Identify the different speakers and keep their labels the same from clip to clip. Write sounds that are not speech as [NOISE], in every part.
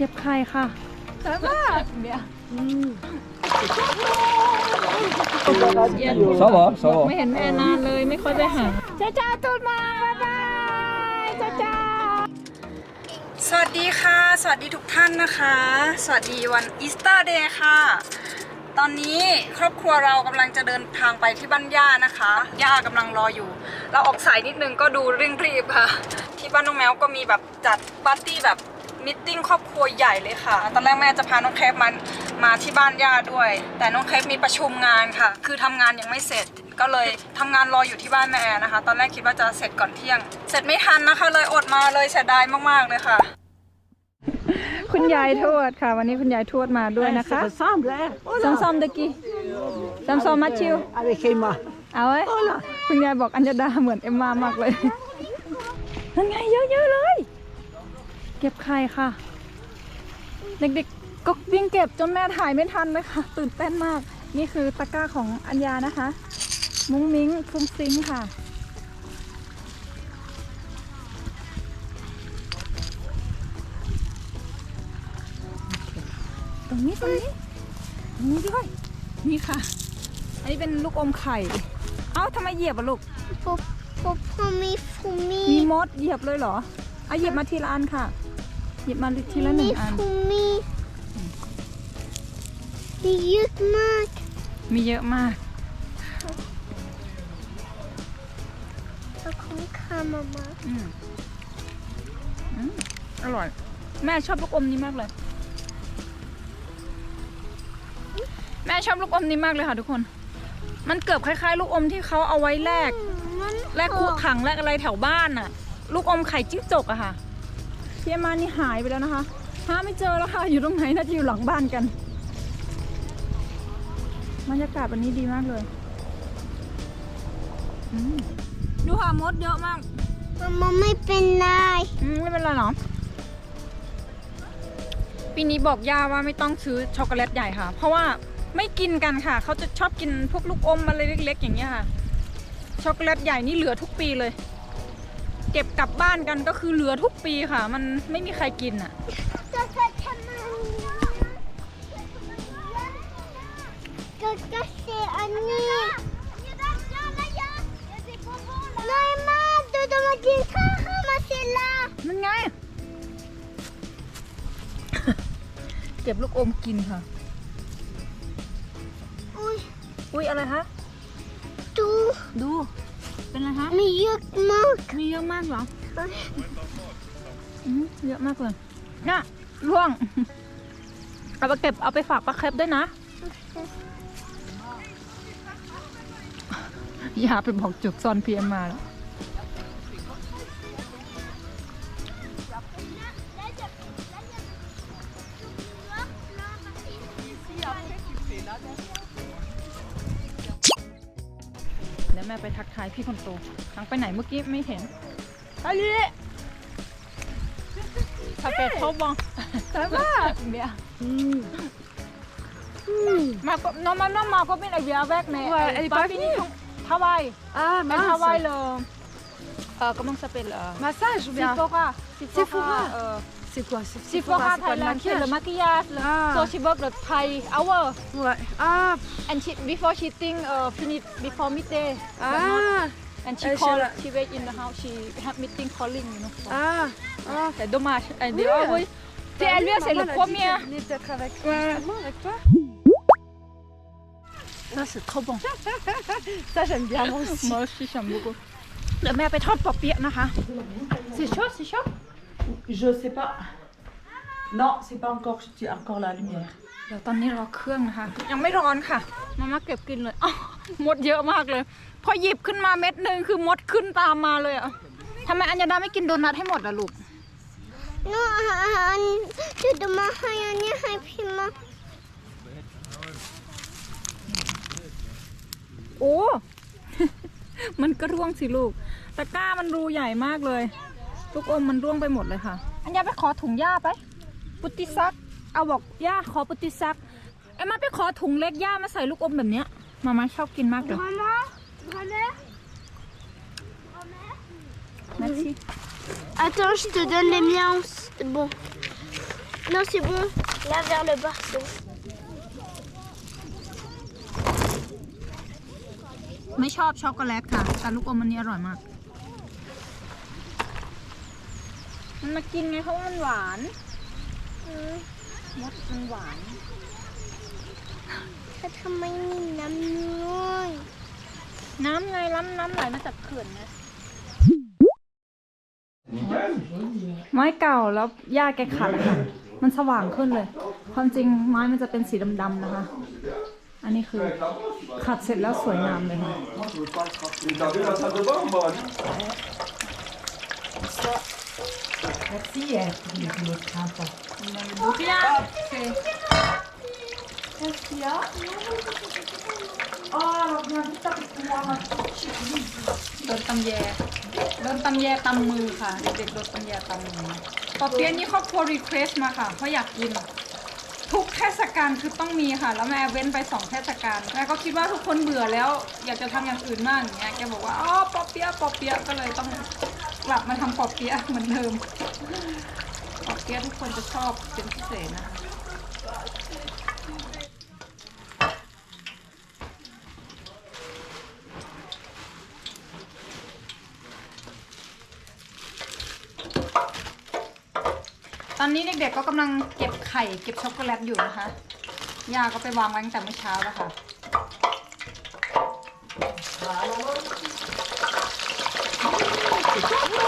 Speaker 1: เก็บไข่ค่ะ
Speaker 2: สวยมากเนี่ย
Speaker 1: สวสวไม่เห็นแม่นานเลย ไม่ค่อยได้หาจ้าจ้าตูนมาบ๊ายบายจ้าจ้าสวัสดีค่ะ สวัสดีทุกท่านนะคะ สวัสดีวันอีสเตอร์เดย์ค่ะ ตอนนี้ครอบครัวเรากำลังจะเดินทางไปที่บ้านย่านะคะ ย่ากำลังรออยู่ เราออกสายนิดนึงก็ดูเร่งรีบค่ะดว่าน้องแมวก็มีแบบจัดปาร์ตี้แบบมิทติ้งครอบครัวใหญ่เลยค่ะ ตอนแรกแม่จะพาน้องแคปมันมาที่บ้านญาติด้วย แต่น้องแคปมีประชุมงานค่ะ คือทำงานยังไม่เสร็จก็เลยทำงานรออยู่ที่บ้านแม่นะคะตอนแรกคิดว่าจะเสร็จก่อนเที่ยง เสร็จไม่ทันนะคะ เลยอดมาเลยเสียดายมากๆเลยค่ะ คุณยายทวดค่ะวันนี้คุณยายทวดมาด้วยนะคะซ้อมแล l ซ้อมซ้อมๆตะกี้ซ้อมซ้อมๆมาชิวะ v e เ e ยมาเอาไว้คุณยายบอกอัญญาดาเหมือนเอ็มมามากเลย
Speaker 2: นั่นไงเยอะๆเลย
Speaker 1: เก็บไข่ค่ะ เด็ก ๆก็วิ่งเก็บจนแม่ถ่ายไม่ทันนะคะ ตื่นเต้นมาก นี่คือตะกร้าของอัญญานะคะ มุ้งมิ้ง ฟุ้งซิงค่ะ ตรงนี้ ตรงนี้ตรงนี้ด้วยนี่ค่ะ อันนี้เป็นลูกอมไข่ เอ้าทำไมเหยียบอะลูก
Speaker 3: ปุ๊บฟุบฟูมีฟูมี
Speaker 1: มีมดเหยียบเลยเหรอ อ่ะหยียบมาทีละอันค่ะเหยียบมาทีละหนึ่งอันฟูมี
Speaker 3: มีเยอะมาก
Speaker 1: มีเยอะมาก
Speaker 3: เ้าคงคามามาม
Speaker 1: อืมอร่อย แม่ชอบลูกอมนี้มากเลย แม่ชอบลูกอมนี้มากเลยค่ะทุกคน มันเกือบคล้าย ๆลูกอมที่เขาเอาไว้แลกแลกค่ถังแลกอะไรแถวบ้านน่ะ ลูกอมไข่จิ้งจกอะค่ะพี่อามานี่หายไปแล้วนะคะหาไม่เจอแล้วค่ะอยู่ตรงไหนน่าจะอยู่หลังบ้านกันบรรยากาศวันนี้ดีมากเลย ดูค่ะมดเยอะมาก
Speaker 3: มันไม่เป็นไร
Speaker 1: ไม่เป็นไรหรอปีนี้บอกย่าว่าไม่ต้องซื้อช็อกโกแลตใหญ่ค่ะ เพราะว่าไม่กินกันค่ะ เขาจะชอบกินพวกลูกอมอะไรเล็ก ๆ อย่างเงี้ยค่ะช็อกโกแลตใหญ่นี่เหลือทุกปีเลย เก็บกลับบ้านกันก็คือเหลือทุกปีค่ะ มันไม่มีใครกินอ่ะจะจะมจะเสียอันนี้ไม่มาดวจะมากินข้าวข้าวมาเสรละมันไง เก็บลูกอมกินค่ะ อุ้ยอุ้ยอะไรคะดู ดู เป็นไรคะ
Speaker 3: มีเยอะมาก
Speaker 1: มีเยอะมากเหรออืมเยอะมากเลยน่ะ ร่วง เอาไปเก็บ เอาไปฝากปลาเคปด้วยนะอย่าไปบอกจุดซ่อนเพียนมาแล้วดี๋ยวแม่ไปทักทายพี่คนโต ทั้งไปไหนเมื่อกี้ไม่เห็นอาลีทาเป็ดเขาบองแต่ว่าเบีย
Speaker 4: มาก็น้องมาน้องมา ก็เป็นไอเบียแวกในไอปาร์ตี้ฮาวายอ่ามาทาวายเลยเออกำลังจะเป็นเอ e l l e Massage ou bien Sephora
Speaker 1: s e c'est quoi C'est pour Sephora Thailand.
Speaker 4: C'est le maquillage, le- Ah. so she worked like Thai hour. Ouais. Ah, And she before she think uh, finish before midday. but ah, And she call, called. She wait in the house. She have meeting calling. You know. for- ah, ah. C'est dommage. Elle dit Oui. ah
Speaker 1: oui. Tu sais, oui, c'est le premier. qu'elle venait peut-être avec, Ouais. justement, avec toi. Ça, ah, c'est trop bon. [LAUGHS]
Speaker 4: Ça, j'aime bien, moi aussi. Moi aussi, j'aime
Speaker 1: beaucoup. trop เดี๋ยวแม่ไปทอดปอเปี๊ยะนะคะ hein. C'est chaud, c'est chaud.
Speaker 5: je sais pas non c'est pas encore j'ai encore la lumière
Speaker 1: เดี๋ยวตอนนี้รอเครื่องนะคะยังไม่ร้อนค่ะมามาเก็บกินเลยอ้าวมดเยอะมากเลย พอหยิบขึ้นมาเม็ดหนึ่งคือมดขึ้นตามมาเลยอะทำไมอัญญาดาไม่กินโดนัทให้หมดล่ะลูกหนูเอาอาหารทีดมาให้อันนี้ให้พี่มาโอ้มันก็ร่วงสิ ลูกตะกร้ามันรูใหญ่มากเลยลูกอมมันร่วงไปหมดเลยค่ะ อันยาไปขอถุงหญ้าไป ปุตติซักเอาบอกหญ้าขอปุตติซักเอ็มาไปขอถุงเล็กหญ้ามาใส่ลูกอมแบบเนี้ย มามาชอบกินมากเลย
Speaker 3: ไม่ชอ Attends, je te donne les miens. Bon. Non, c'est bon. Là, vers le b a
Speaker 1: r c e มันมากินไงเพราะมันหวาน มดมันหวาน
Speaker 3: แต่ทำไมมีน้ำน้อย
Speaker 1: น้ำไงล้ำน้ำไหลมาจากเขื่อนนะ ไม้เก่าแล้วหญ้าแกขัดค่ะมันสว่างขึ้นเลย ความจริงไม้มันจะเป็นสีดำๆนะคะ อันนี้คือขัดเสร็จแล้วสวยงามเลยค่ะ Merci, eh, pour le boulot de printemps. On a le beau bien. q u c i l y Oh, s v e a c m o m e t c i e โดนตำแยโดนตำแยตำมือค่ะเด็กรถดนตำแยตำมือ ปอเปี๊ยะนี่ครอบครัวรีเควสมาค่ะเพราะอยากกิน ทุกเทศกาลคือต้องมีค่ะ แล้วแม่เว้นไปสองเทศกาลแม่ก็คิดว่าทุกคนเบื่อแล้วอยากจะทำอย่างอื่นมากอย่างเงี้ยแกบอกว่าอ๋อปอเปี๊ยะปอเปี๊ยก็เลยต้องกลับมาทำปอเปี๊ยะเหมือนเดิมเกี๊ยวทุกคนจะชอบเป็นพิเศษนะ ตอนนี้เด็กๆก็กำลังเก็บไข่เก็บช็อกโกแลตอยู่นะคะ ย่าก็ไปวางไว้ตั้งแต่เมื่อเช้าแล้วค่ะว้ว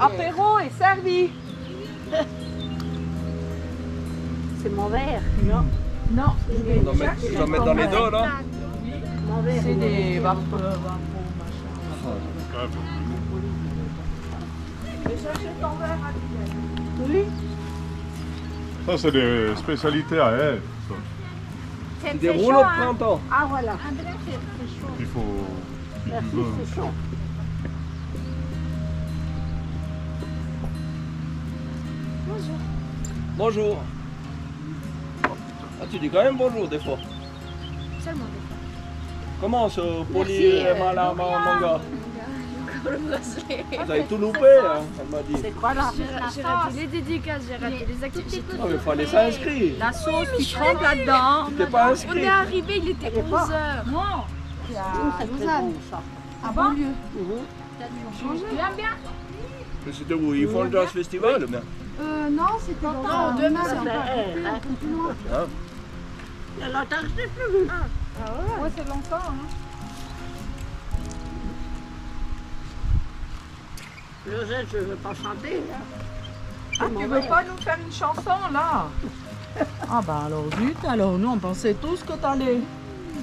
Speaker 6: Apéro est servi. [LAUGHS] C'est mon verre. Non.
Speaker 7: Non. Je
Speaker 8: vais mettre dans les dos, non
Speaker 9: C'est des vapeurs,
Speaker 10: Ça, c'est des spécialités à elle.
Speaker 11: des rouleaux de printemps. Ah, voilà.
Speaker 10: Il faut. Merci, c'est chaud.
Speaker 12: Bonjour. Bonjour. Ah, tu dis quand même bonjour des fois. Seulement des fois. Comment ce poli euh, euh, malama manga Vous avez tout loupé, hein, elle
Speaker 1: m'a dit. C'est quoi là J'ai raté les dédicaces, j'ai raté les
Speaker 12: activités. Non, mais il fallait s'inscrire.
Speaker 1: La sauce qui tremble là-dedans. pas inscrit. On est arrivé, il était 11h. Non C'est Lausanne. À
Speaker 12: banlieue. T'as dû changer. Tu ah bien Mais c'était où Ils font le jazz festival, bien.
Speaker 1: Euh, non, c'était pas demain, c'est encore
Speaker 6: plus, loin. Ah. Il y a longtemps plus Ah, ah ouais c'est longtemps, hein. Josette, je veux pas chanter,
Speaker 1: Ah, tu veux pas nous faire une chanson, là
Speaker 9: [LAUGHS] Ah bah alors, zut, alors nous, on pensait tous que t'allais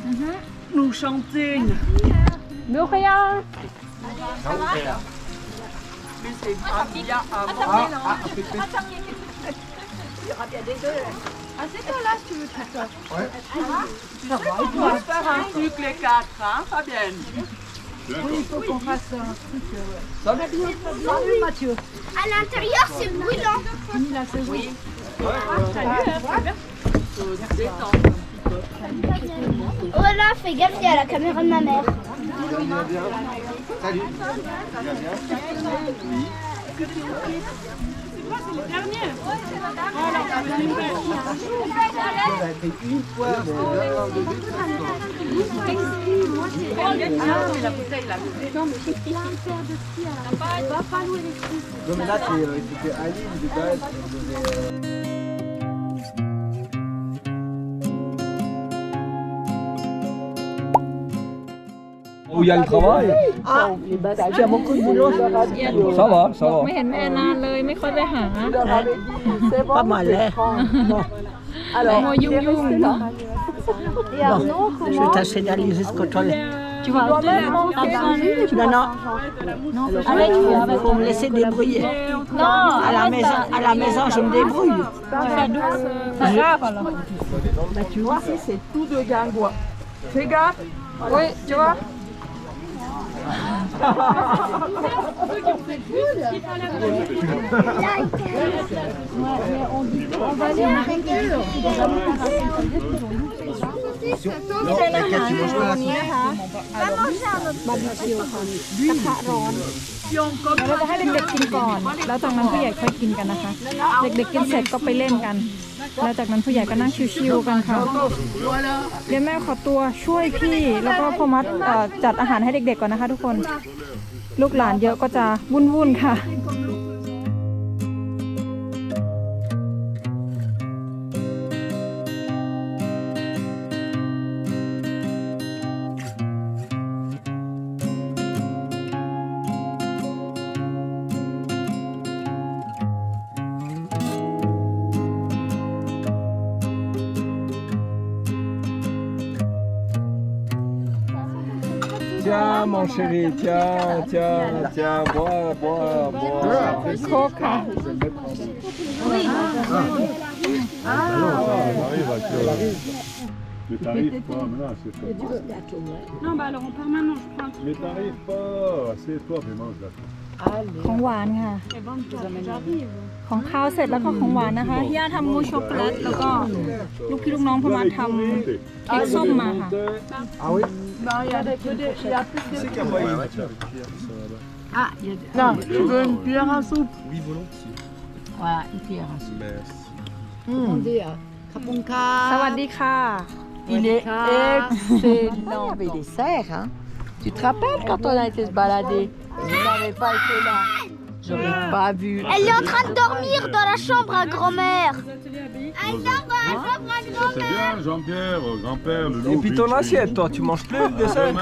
Speaker 9: mm-hmm. nous chanter. Merci,
Speaker 1: hein. De rien. Allez, ça va c'est ses bien avant. Ah, ah, Il y aura bien des deux. Hein. Ah, c'est toi là, si tu veux tout ah, ça. Ouais. Tu sais qu'on va faire un truc les quatre, hein, Fabienne oui, il faut qu'on fasse un truc. Euh, ça va
Speaker 13: bien, Mathieu. À l'intérieur, c'est brûlant. Oui, la saison. Oui. Salut, Oh là, fais gaffe, il y a la caméra de ma mère.
Speaker 12: Salut. Oui. C'est
Speaker 1: quoi, euh, c'est les derniers Alors, ça va être une fois, mais là,
Speaker 12: la la c'est. Non, mais c'est plein de la On va pas louer les skis. là, c'était du euh, il y a le travail. Ah, il y a beaucoup
Speaker 1: de boulot. Ça va, ça va.
Speaker 6: Pas mal, hein Je vais tâcher d'aller jusqu'au toilettes. Tu vas Non, non, Non, tu me laisser débrouiller. Non, À la maison, à la maison je me débrouille.
Speaker 1: tu tu vois, c'est tout de gangois. Fais gaffe. Oui, tu vois เป็อาหารวันนี้นะคะบาร์บีคิวค่ะกะรเราจะให้เด็กๆกินก่อน แล้วจากนั้นผู้ใหญ่ค่อยกินกันนะคะ เด็ก ๆ กินเสร็จก็ไปเล่นกันแล้วจากนั้นผู้ใหญ่ก็นั่งชิวๆกันค่ะ เดี๋ยวแม่ขอตัวช่วยพี่ แล้วก็พ่อมัดจัดอาหารให้เด็กๆก่อนนะคะทุกคน ลูกหลานเยอะก็จะวุ่นๆค่ะ
Speaker 14: Tiens mon chéri, tiens, tiens, tiens, bois, bois, bois.
Speaker 1: Coca. Oui.
Speaker 14: Ah, arrive à arrive. Mais t'arrives pas, mais là, c'est toi.
Speaker 1: Non, bah alors on part maintenant,
Speaker 14: je prends un Mais t'arrives pas, c'est toi, mais mange la
Speaker 1: Allez. Prends-moi, Anna. Hein. Eh ben, j'arrive. ของข้าวเสร็จแล้วก็ของหวานนะคะพี่ย่าทำมูช็อกโกแลตแล้วก็ลูกพี่ลูกน้องพมาทำเค้กส้มมาค่ะอ่ะน่ะคเป็นเบสุวิุลว่าอีเบียร์ฮัสุปอืมดีอ่ะขอบคุณค่ะสวัสดีค่ะอีเด็กเอ็กซ์เซนต์ไม่
Speaker 6: ได้เซ็กฮะ tu te r a p p e l ด e s quand on a été se b ล l a d e r vous n'avez Elle est
Speaker 13: en train de dormir dans la chambre à grand-mère. Elle
Speaker 14: grand Jean-Pierre, euh, grand-père,
Speaker 15: Et puis ton assiette, toi, tu manges plus de ah, dessert.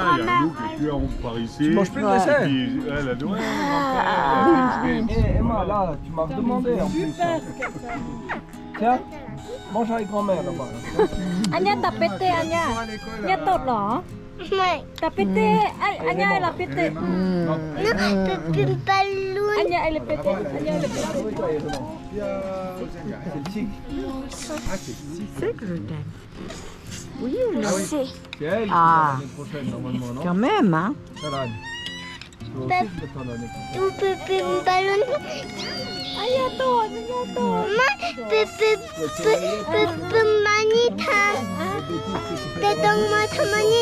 Speaker 15: Tu manges plus de Elle ah. eh, eh, Emma, là, tu m'as demandé hein. Tiens, mange avec grand-mère là-bas.
Speaker 1: Anya, t'as pété, Anya. là, hein. pété. Anya, elle a pété. Anya elipet. Anya elipet.
Speaker 6: C'est que je t'aime. Oui, je sais. Ah, quand même, hein.
Speaker 3: On peut me ballonner.
Speaker 1: Ayato, ayato.
Speaker 3: pepe pepe, pepe, manita tham. Tadong ma tham mani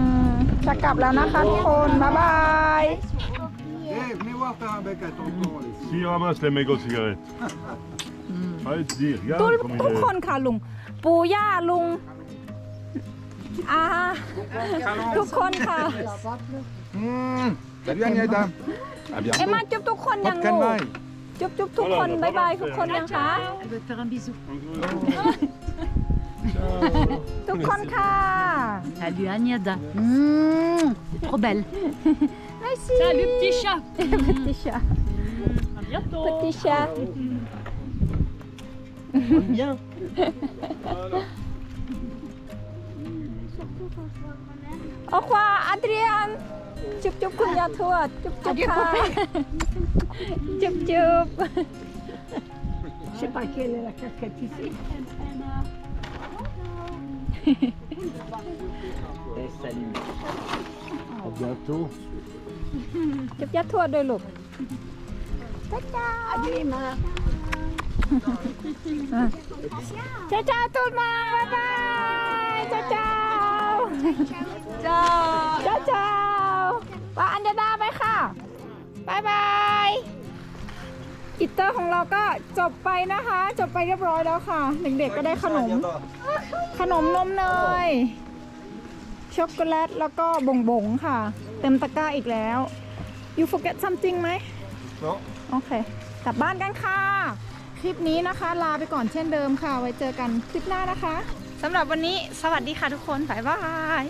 Speaker 1: จะกลับแล้วนะคะทุกคน บ๊ายบาย Dave, venez
Speaker 14: voir faire un bec à tonton. S'il ramasse les mégots de cigarettes.
Speaker 1: Allez, te dis, ทุ regarde ก comme ทุก il คนค่ะลุงปู่ย่าลุงอาทุกคนค่ะ Mmh. Salut Agnès. À เอ็ม bientôt. มาจุ๊บทุกคนยัง Pas de ลูก canaille. จุ๊บจุ๊บทุกคน บ๊ายบายทุกคนยังคะ Je vais te faire un bisou. est. [LAUGHS] Salut Agnada. Mmh. trop belle. [LAUGHS] Salut petit chat. [LAUGHS] petit chat. Mmh. bientôt. Petit chat. Bien. Au revoir Adrien. Je sais pas quelle est la casquette ici. Et salut. À bientôt. จับยัดทวดด้วยลูกจ้าจ้าดีมาจ้าจ้าตูดมาบ๊ายบายจ้าจ้าจ้าจ้าอิตเตอร์ของเราก็จบไปนะคะ จบไปเรียบร้อยแล้วค่ะเด็กๆก็ได้ขนม ขนมนมเนยช็อกโกแลต แล้วก็บงบงค่ะ เต็มตะกร้าอีกแล้ว you forget something ไหมโอเคกลับบ้านกันค่ะ คลิปนี้นะคะลาไปก่อนเช่นเดิมค่ะ ไว้เจอกันคลิปหน้านะคะสำหรับวันนี้สวัสดีค่ะทุกคนบ๊ายบาย